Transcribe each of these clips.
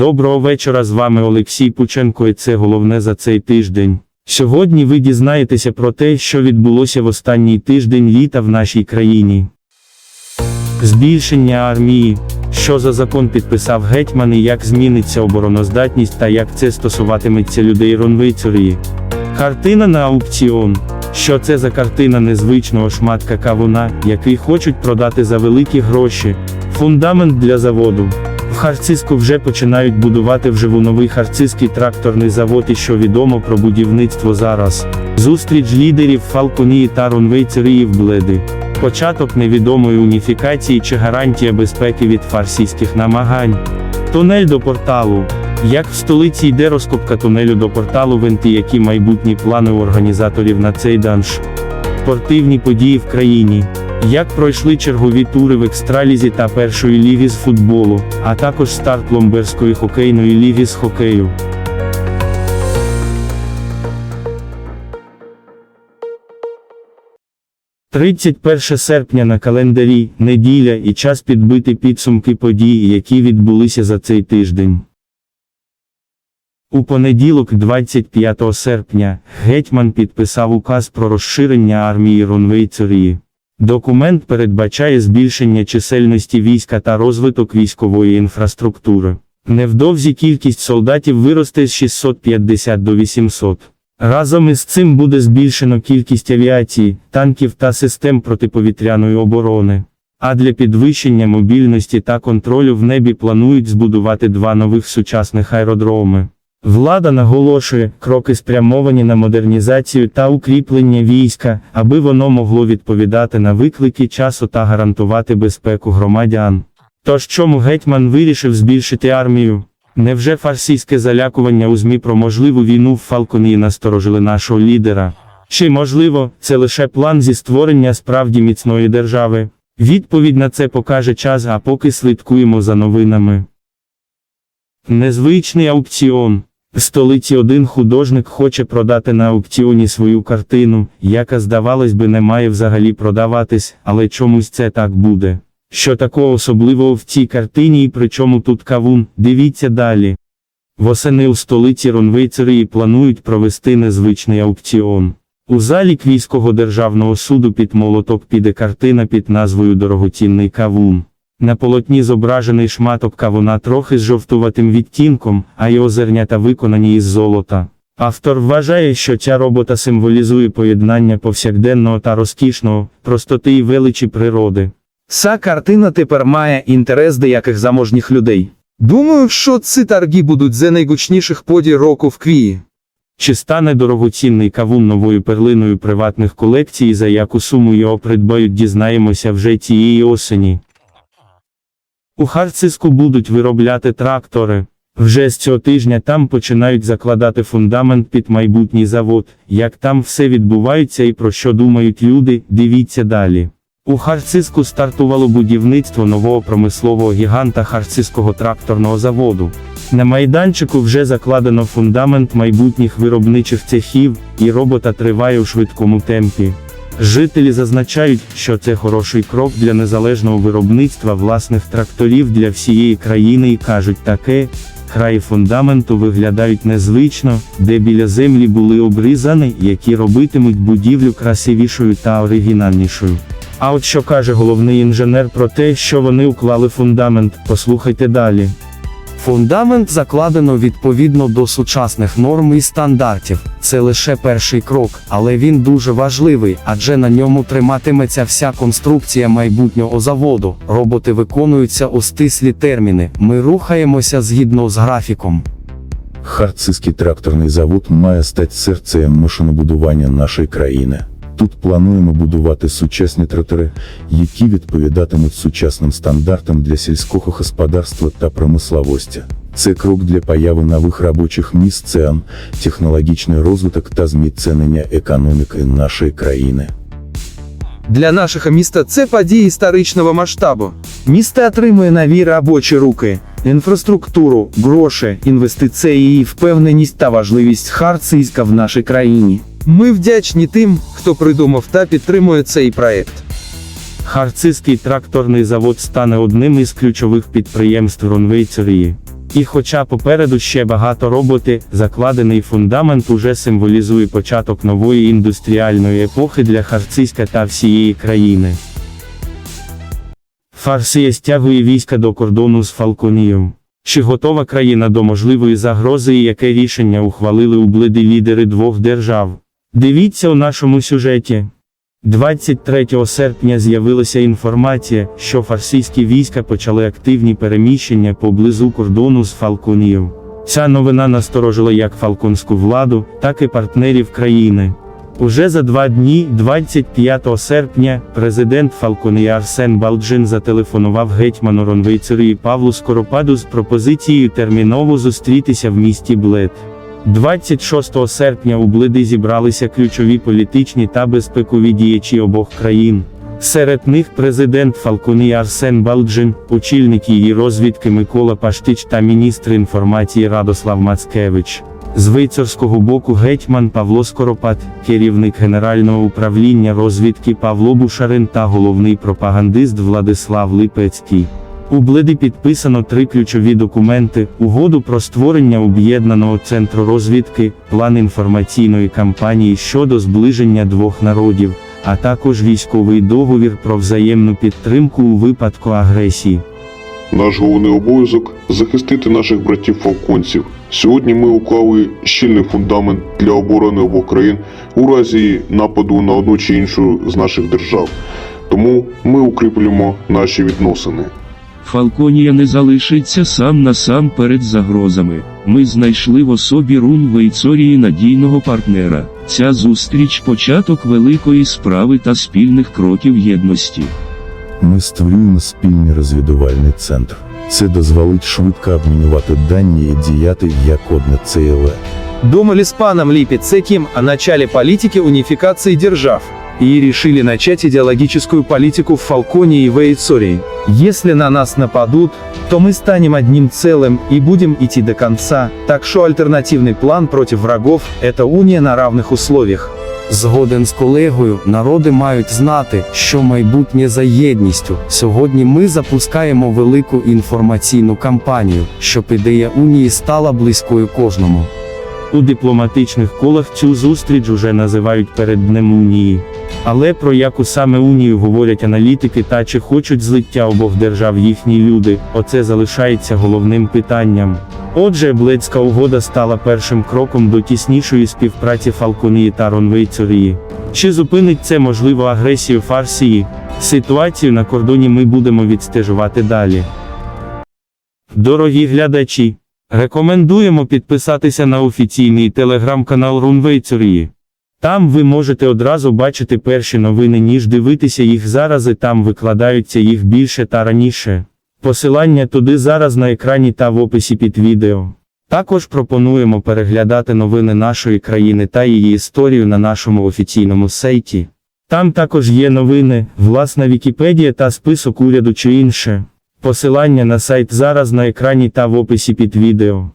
Доброго вечора з вами Олексій Пученко і це головне за цей тиждень. Сьогодні ви дізнаєтеся про те, що відбулося в останній тиждень літа в нашій країні. Збільшення армії. Що за закон підписав гетьман і як зміниться обороноздатність та як це стосуватиметься людей Ронвейцурії. Картина на аукціон. Що це за картина незвичного шматка кавуна, який хочуть продати за великі гроші? Фундамент для заводу. В Харциску вже починають будувати вживу новий харцизький тракторний завод і що відомо про будівництво зараз. Зустріч лідерів Фалконії та Ронвейцерії Бледи. Початок невідомої уніфікації чи гарантія безпеки від фарсійських намагань. Тунель до порталу. Як в столиці йде розкопка тунелю до порталу Венти, які майбутні плани у організаторів на цей данж. Спортивні події в країні. Як пройшли чергові тури в екстралізі та першої ліги з футболу, а також старт Ломберської хокейної ліги з хокею. – 31 серпня на календарі, неділя і час підбити підсумки подій, які відбулися за цей тиждень. У понеділок, 25 серпня, гетьман підписав указ про розширення армії Ронвейцерії. Документ передбачає збільшення чисельності війська та розвиток військової інфраструктури. Невдовзі кількість солдатів виросте з 650 до 800. Разом із цим буде збільшено кількість авіації, танків та систем протиповітряної оборони. А для підвищення мобільності та контролю в небі планують збудувати два нових сучасних аеродроми. Влада наголошує, кроки спрямовані на модернізацію та укріплення війська, аби воно могло відповідати на виклики часу та гарантувати безпеку громадян. Тож чому гетьман вирішив збільшити армію? Невже фарсійське залякування у ЗМІ про можливу війну в Фалконії насторожили нашого лідера? Чи можливо, це лише план зі створення справді міцної держави? Відповідь на це покаже час, а поки слідкуємо за новинами. Незвичний аукціон. Столиці один художник хоче продати на аукціоні свою картину, яка, здавалось би, не має взагалі продаватись, але чомусь це так буде. Що такого особливого в цій картині і при чому тут кавун, дивіться далі. Восени у столиці Ронвейцерії планують провести незвичний аукціон. У залі Квійського державного суду під молоток піде картина під назвою Дорогоцінний кавун. На полотні зображений шматок кавуна трохи з жовтуватим відтінком, а його зернята виконані із золота. Автор вважає, що ця робота символізує поєднання повсякденного та розкішного, простоти і величі природи. Ця картина тепер має інтерес деяких заможніх людей. Думаю, що ці торги будуть за найгучніших подій року в Квії. Чи стане дорогоцінний кавун новою перлиною приватних колекцій за яку суму його придбають дізнаємося вже цієї осені. У Харциску будуть виробляти трактори. Вже з цього тижня там починають закладати фундамент під майбутній завод. Як там все відбувається і про що думають люди, дивіться далі. У Харциску стартувало будівництво нового промислового гіганта Харцизького тракторного заводу. На майданчику вже закладено фундамент майбутніх виробничих цехів, і робота триває у швидкому темпі. Жителі зазначають, що це хороший крок для незалежного виробництва власних тракторів для всієї країни і кажуть таке, краї фундаменту виглядають незвично, де біля землі були обрізані, які робитимуть будівлю красивішою та оригінальнішою. А от що каже головний інженер про те, що вони уклали фундамент, послухайте далі. Фундамент закладено відповідно до сучасних норм і стандартів. Це лише перший крок, але він дуже важливий, адже на ньому триматиметься вся конструкція майбутнього заводу. Роботи виконуються у стислі терміни. Ми рухаємося згідно з графіком. Харцизький тракторний завод має стати серцем машинобудування нашої країни. Тут плануємо будувати сучасні трактори, які відповідатимуть сучасним стандартам для сільського господарства та промисловості. Це крок для появи нових робочих місць, технологічний розвиток та зміцнення економіки нашої країни. Для нашого міста це події історичного масштабу. Місто отримує нові робочі руки, інфраструктуру, гроші, інвестиції і впевненість та важливість Харцизька в нашій країні. Ми вдячні тим, хто придумав та підтримує цей проект. Харцизький тракторний завод стане одним із ключових підприємств Ронвейцерії. І хоча попереду ще багато роботи, закладений фундамент уже символізує початок нової індустріальної епохи для Харциська та всієї країни. Фарсія стягує війська до кордону з Фалконієм. Чи готова країна до можливої загрози і яке рішення ухвалили ублиді лідери двох держав? Дивіться у нашому сюжеті. 23 серпня з'явилася інформація, що фарсійські війська почали активні переміщення поблизу кордону з Фалконієм. Ця новина насторожила як фалконську владу, так і партнерів країни. Уже за два дні, 25 серпня, президент Фалконії Арсен Балджин зателефонував гетьману Ронвейцерії Павлу Скоропаду з пропозицією терміново зустрітися в місті Блед. 26 серпня у Блиди зібралися ключові політичні та безпекові діячі обох країн. Серед них президент Фалконії Арсен Балджин, очільник її розвідки Микола Паштич та міністр інформації Радослав Мацкевич. З вейцерського боку гетьман Павло Скоропад, керівник Генерального управління розвідки Павло Бушарин та головний пропагандист Владислав Липецький. У Бледі підписано три ключові документи: угоду про створення об'єднаного центру розвідки, план інформаційної кампанії щодо зближення двох народів, а також військовий договір про взаємну підтримку у випадку агресії. Наш головний обов'язок захистити наших братів фалконців. Сьогодні ми уклали щільний фундамент для оборони обох країн у разі нападу на одну чи іншу з наших держав. Тому ми укріплюємо наші відносини. Фалконія не залишиться сам на сам перед загрозами. Ми знайшли в особі Рунь Вейцорії надійного партнера. Ця зустріч початок великої справи та спільних кроків єдності. Ми створюємо спільний розвідувальний центр. Це дозволить швидко обмінювати дані і діяти як одне ЦЛ. Думали с паном Липецеким о начале политики унификации держав и решили начать идеологическую политику в Фалконе и Вейцории. Если на нас нападут, то мы станем одним целым и будем идти до конца, так что альтернативный план против врагов – это уния на равных условиях. Згоден з колегою, народи мають знати, що майбутнє за єдністю. Сьогодні ми запускаємо велику інформаційну кампанію, щоб ідея унії стала близькою кожному. У дипломатичних колах цю зустріч уже називають перед Днем Унії. Але про яку саме унію говорять аналітики та чи хочуть злиття обох держав їхні люди, оце залишається головним питанням. Отже, Блецька угода стала першим кроком до тіснішої співпраці Фалконії та Ронвейцорії. Чи зупинить це можливо агресію Фарсії? Ситуацію на кордоні ми будемо відстежувати далі. Дорогі глядачі, рекомендуємо підписатися на офіційний телеграм-канал Рунвейцорії. Там ви можете одразу бачити перші новини, ніж дивитися їх зараз і там викладаються їх більше та раніше. Посилання туди зараз на екрані та в описі під відео. Також пропонуємо переглядати новини нашої країни та її історію на нашому офіційному сайті. Там також є новини, власна Вікіпедія та список уряду чи інше. Посилання на сайт зараз на екрані та в описі під відео.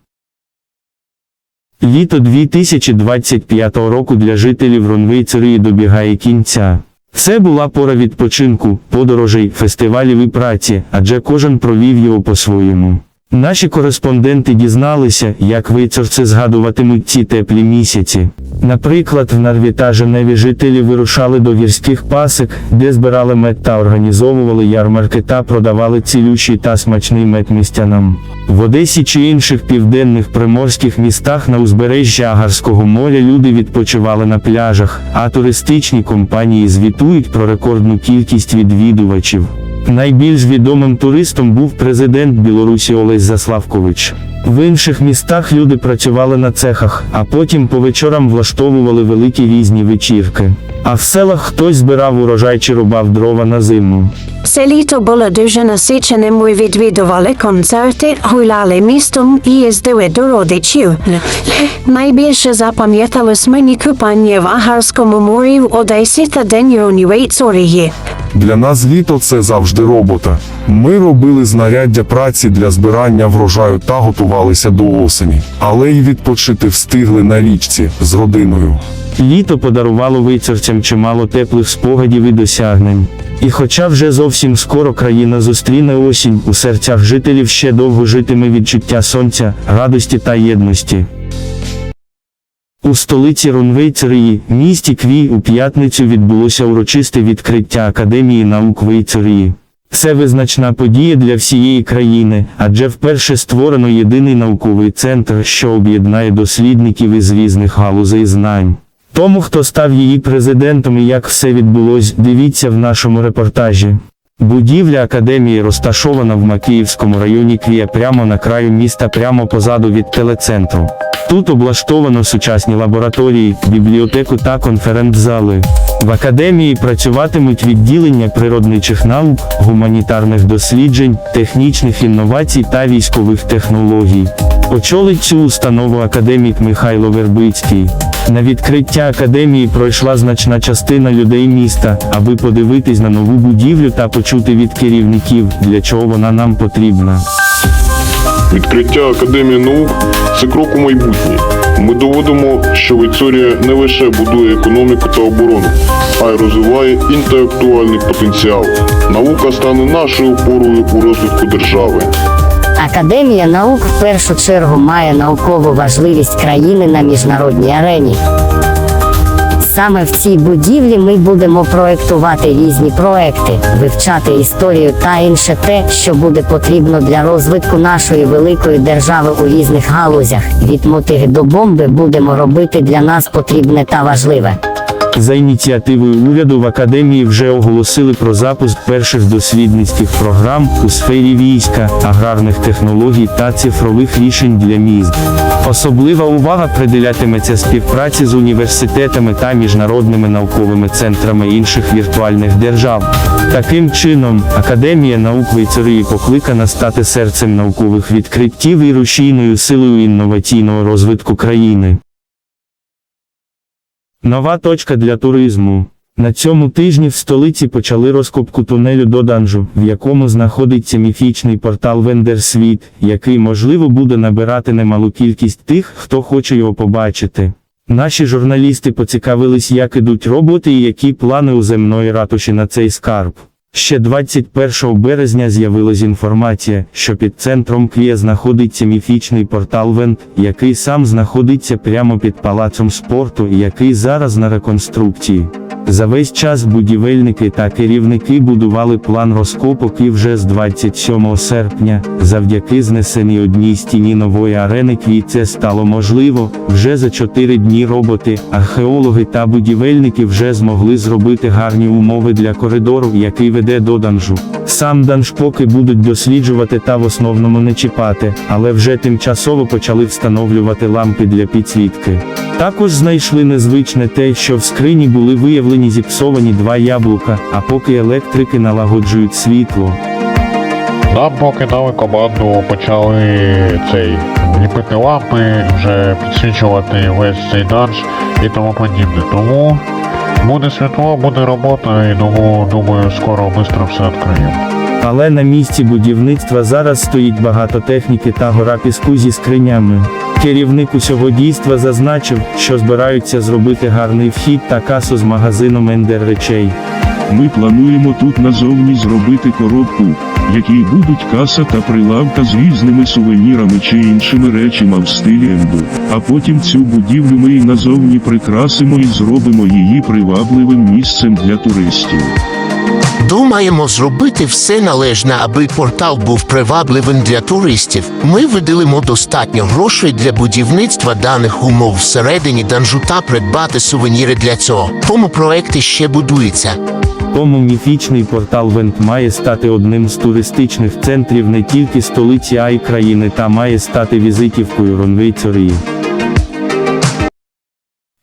Літо 2025 року для жителів Ронвейцерії добігає кінця. Це була пора відпочинку, подорожей, фестивалів і праці, адже кожен провів його по-своєму. Наші кореспонденти дізналися, як вейцерці згадуватимуть ці теплі місяці. Наприклад, в Нарві та Женеві жителі вирушали до гірських пасик, де збирали мед та організовували ярмарки та продавали цілющий та смачний мед містянам. В Одесі чи інших південних приморських містах на узбережжі Агарського моря люди відпочивали на пляжах, а туристичні компанії звітують про рекордну кількість відвідувачів. Найбільш відомим туристом був президент Білорусі Олесь Заславкович. В інших містах люди працювали на цехах, а потім по вечорам влаштовували великі різні вечірки. А в селах хтось збирав урожай чи рубав дрова на зиму. Це літо було дуже насиченим. Ми відвідували концерти, гуляли містом і їздили до родичів. Найбільше запам'яталось мені купання в Агарському морі в Одесі та День Ронівейцорії. Для нас літо це завжди робота. Ми робили знаряддя праці для збирання врожаю та готувалися до осені, але й відпочити встигли на річці з родиною. Літо подарувало вицерцям чимало теплих спогадів і досягнень. І хоча вже зовсім скоро країна зустріне осінь, у серцях жителів ще довго житиме відчуття сонця, радості та єдності. У столиці Рунвейцерії, місті Квій у п'ятницю відбулося урочисте відкриття Академії наук Вейцерії. Це визначна подія для всієї країни, адже вперше створено єдиний науковий центр, що об'єднає дослідників із різних галузей знань. Тому, хто став її президентом і як все відбулось, дивіться в нашому репортажі. Будівля академії розташована в Макіївському районі Квія прямо на краю міста, прямо позаду від телецентру. Тут облаштовано сучасні лабораторії, бібліотеку та конференц-зали. В академії працюватимуть відділення природничих наук, гуманітарних досліджень, технічних інновацій та військових технологій. Очолить цю установу академік Михайло Вербицький. На відкриття академії пройшла значна частина людей міста, аби подивитись на нову будівлю та почути від керівників, для чого вона нам потрібна. Відкриття Академії наук це крок у майбутнє. Ми доводимо, що Віцорія не лише будує економіку та оборону, а й розвиває інтелектуальний потенціал. Наука стане нашою опорою у розвитку держави. Академія наук в першу чергу має наукову важливість країни на міжнародній арені. Саме в цій будівлі ми будемо проектувати різні проекти, вивчати історію та інше те, що буде потрібно для розвитку нашої великої держави у різних галузях. Від мотиги до бомби будемо робити для нас потрібне та важливе. За ініціативою уряду в академії вже оголосили про запуск перших дослідницьких програм у сфері війська, аграрних технологій та цифрових рішень для міст. Особлива увага приділятиметься співпраці з університетами та міжнародними науковими центрами інших віртуальних держав. Таким чином, Академія наук Вейцерії покликана стати серцем наукових відкриттів і рушійною силою інноваційного розвитку країни. Нова точка для туризму. На цьому тижні в столиці почали розкопку тунелю до Данжу, в якому знаходиться міфічний портал Вендерсвіт, який можливо буде набирати немалу кількість тих, хто хоче його побачити. Наші журналісти поцікавились, як ідуть роботи і які плани у земної ратуші на цей скарб. Ще 21 березня з'явилась інформація, що під центром Квія знаходиться міфічний портал Вент, який сам знаходиться прямо під палацом спорту і який зараз на реконструкції. За весь час будівельники та керівники будували план розкопок і вже з 27 серпня, завдяки знесеній одній стіні нової арени Квій це стало можливо, вже за 4 дні роботи, археологи та будівельники вже змогли зробити гарні умови для коридору, який веде до данжу. Сам данж поки будуть досліджувати та в основному не чіпати, але вже тимчасово почали встановлювати лампи для підсвітки. Також знайшли незвичне те, що в скрині були виявлені зіпсовані два яблука, а поки електрики налагоджують світло. Нам поки дали команду, почали цей ліпити лампи, вже підсвічувати весь цей данж і тому подібне. Тому буде світло, буде робота і тому думаю скоро швидко все відкриємо. Але на місці будівництва зараз стоїть багато техніки та гора піску зі скринями. Керівник усього дійства зазначив, що збираються зробити гарний вхід та касу з магазином Ендер речей. Ми плануємо тут назовні зробити коробку, якій будуть каса та прилавка з різними сувенірами чи іншими речами в стилі енду. А потім цю будівлю ми і назовні прикрасимо і зробимо її привабливим місцем для туристів. Думаємо зробити все належне, аби портал був привабливим для туристів. Ми виділимо достатньо грошей для будівництва даних умов всередині данжу та придбати сувеніри для цього. Тому проекти ще будуються. Тому міфічний портал Вент має стати одним з туристичних центрів не тільки столиці, а й країни та має стати візитівкою Ронвейцорії.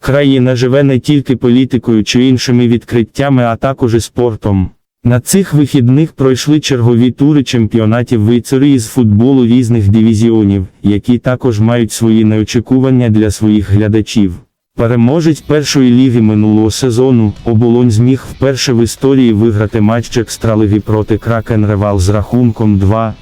Країна живе не тільки політикою чи іншими відкриттями, а також і спортом. На цих вихідних пройшли чергові тури чемпіонатів Вейцерії з футболу різних дивізіонів, які також мають свої неочікування для своїх глядачів. Переможець першої ліги минулого сезону, оболонь зміг вперше в історії виграти матч екстралиги проти Кракен Ревал з рахунком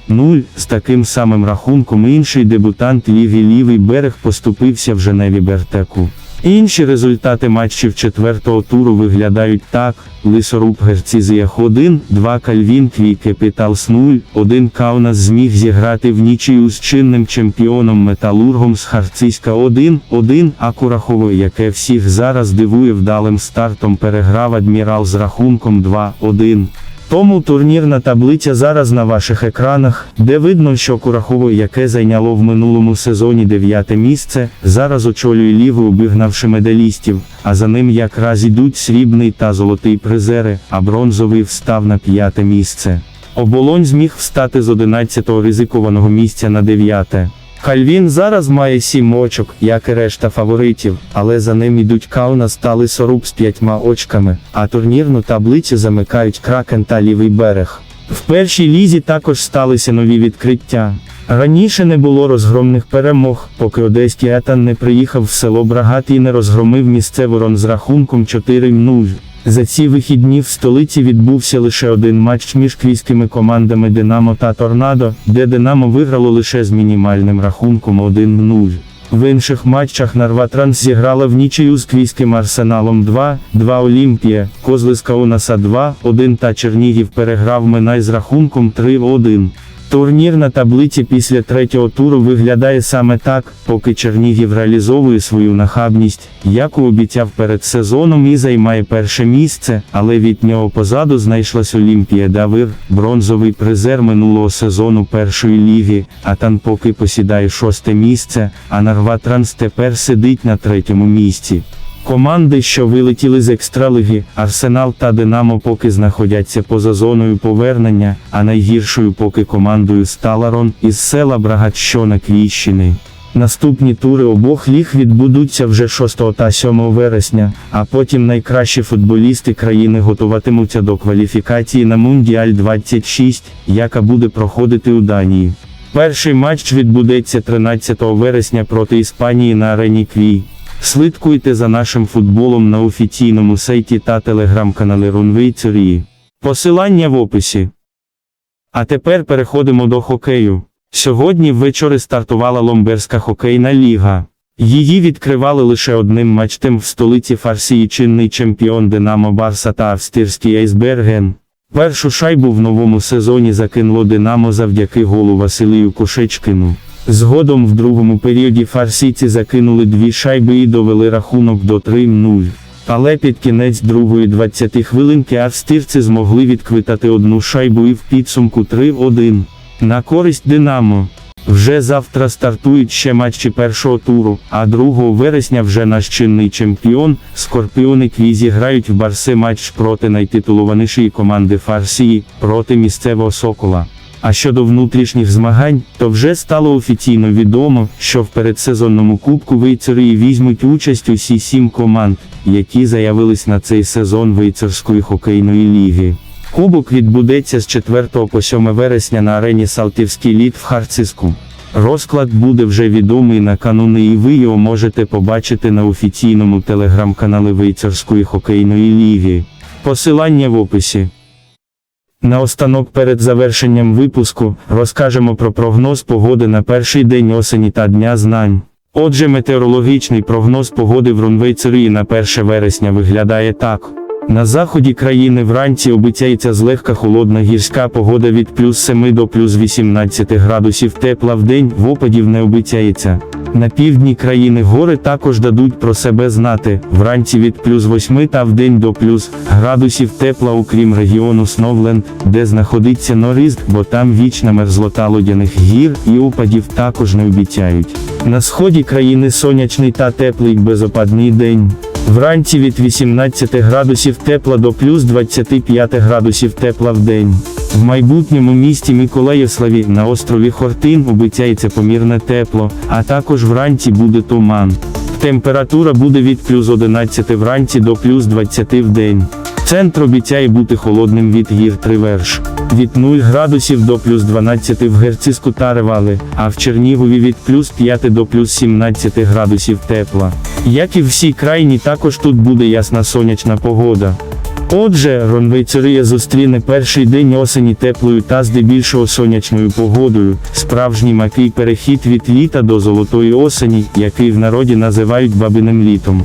2-0. З таким самим рахунком інший дебютант ліги Лівий берег поступився в Женеві Бертеку. Інші результати матчів четвертого туру виглядають так. Лисоруб Герцізіях 1, 2 Кальвін Кві Кепіталс 0, 1 Каунас зміг зіграти в нічию з чинним чемпіоном Металургом з Харциська 1, 1, а Курахово, яке всіх зараз дивує вдалим стартом переграв Адмірал з рахунком 2, 1. Тому турнірна таблиця зараз на ваших екранах, де видно, що Курахово, яке зайняло в минулому сезоні дев'яте місце, зараз очолює ліву обігнавши медалістів, а за ним якраз ідуть срібний та золотий призери, а бронзовий встав на п'яте місце. Оболонь зміг встати з 11-го ризикованого місця на 9-те. Кальвін зараз має 7 очок, як і решта фаворитів, але за ним ідуть Каунас та Лисоруб з 5 очками, а турнірну таблицю замикають Кракен та Лівий берег. В першій лізі також сталися нові відкриття. Раніше не було розгромних перемог, поки одеський етан не приїхав в село Брагат і не розгромив місцевий рон з рахунком 4-0. За ці вихідні в столиці відбувся лише один матч між квійськими командами Динамо та Торнадо, де Динамо виграло лише з мінімальним рахунком 1-0. В інших матчах Нарватранс зіграла в нічию з квійським арсеналом 2, 2 Олімпія, Козли з Каунаса 2, 1 та Чернігів переграв Минай з рахунком 3-1. Турнір на таблиці після третього туру виглядає саме так, поки Чернігів реалізовує свою нахабність, яку обіцяв перед сезоном і займає перше місце, але від нього позаду знайшлась Олімпія Давир, бронзовий призер минулого сезону першої ліги, а там поки посідає шосте місце, а Нарватранс тепер сидить на третьому місці. Команди, що вилетіли з екстралиги, Арсенал та Динамо поки знаходяться поза зоною повернення, а найгіршою поки командою стала Рон із села Брагатщона Квіщини. Наступні тури обох ліг відбудуться вже 6 та 7 вересня, а потім найкращі футболісти країни готуватимуться до кваліфікації на Мундіаль 26, яка буде проходити у Данії. Перший матч відбудеться 13 вересня проти Іспанії на арені Квій. Слідкуйте за нашим футболом на офіційному сайті та телеграм-каналі Рунвейцерії. Посилання в описі. А тепер переходимо до хокею. Сьогодні ввечері стартувала Ломберська хокейна ліга. Її відкривали лише одним матчем в столиці Фарсії чинний чемпіон Динамо Барса та австрійський Айсберген. Першу шайбу в новому сезоні закинуло Динамо завдяки голу Василію Кошечкину. Згодом в другому періоді фарсійці закинули дві шайби і довели рахунок до 3-0. Але під кінець другої 20 хвилинки австрійці змогли відквитати одну шайбу і в підсумку 3-1. На користь Динамо. Вже завтра стартують ще матчі першого туру, а 2 вересня вже наш чинний чемпіон, Скорпіони Квізі грають в Барсе матч проти найтитулованішої команди Фарсії, проти місцевого Сокола. А щодо внутрішніх змагань, то вже стало офіційно відомо, що в передсезонному кубку Вейцерії візьмуть участь усі сім команд, які заявились на цей сезон Вейцерської хокейної ліги. Кубок відбудеться з 4 по 7 вересня на арені Салтівський лід в Харциску. Розклад буде вже відомий на кануни і ви його можете побачити на офіційному телеграм-каналі Вейцерської хокейної ліги. Посилання в описі. Наостанок перед завершенням випуску розкажемо про прогноз погоди на перший день осені та дня знань. Отже, метеорологічний прогноз погоди в Рунвейцерії на 1 вересня виглядає так. На заході країни вранці обіцяється злегка холодна гірська погода від плюс 7 до плюс 18 градусів тепла в день, в опадів не обіцяється. На півдні країни гори також дадуть про себе знати, вранці від плюс 8 та в день до плюс градусів тепла окрім регіону Сновленд, де знаходиться Норизд, бо там вічна мерзлота лодяних гір і опадів також не обіцяють. На сході країни сонячний та теплий безопадний день. Вранці від 18 градусів тепла до плюс 25 градусів тепла в день. В майбутньому місті Миколаївславі на острові Хортин обіцяється помірне тепло, а також вранці буде туман. Температура буде від плюс 11 вранці до плюс 20 в день. Центр обіцяє бути холодним від гір Триверш. Від 0 градусів до плюс 12 в Герциску та Ревали, а в Чернігові від плюс 5 до плюс 17 градусів тепла. Як і в всій крайні, також тут буде ясна сонячна погода. Отже, Ронвейцерія зустріне перший день осені теплою та здебільшого сонячною погодою, справжній макий перехід від літа до золотої осені, який в народі називають бабиним літом.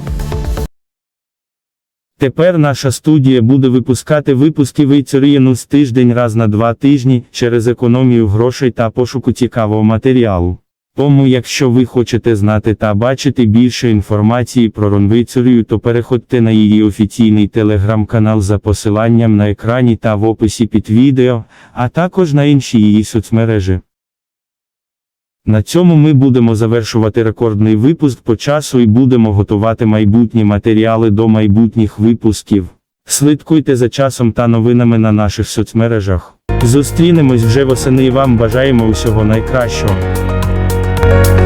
Тепер наша студія буде випускати випуски Вейцеріяну з тиждень раз на два тижні через економію грошей та пошуку цікавого матеріалу. Тому якщо ви хочете знати та бачити більше інформації про Ронвейцерію, то переходьте на її офіційний телеграм-канал за посиланням на екрані та в описі під відео, а також на інші її соцмережі. На цьому ми будемо завершувати рекордний випуск по часу і будемо готувати майбутні матеріали до майбутніх випусків. Слідкуйте за часом та новинами на наших соцмережах. Зустрінемось вже восени і вам бажаємо усього найкращого. Thank you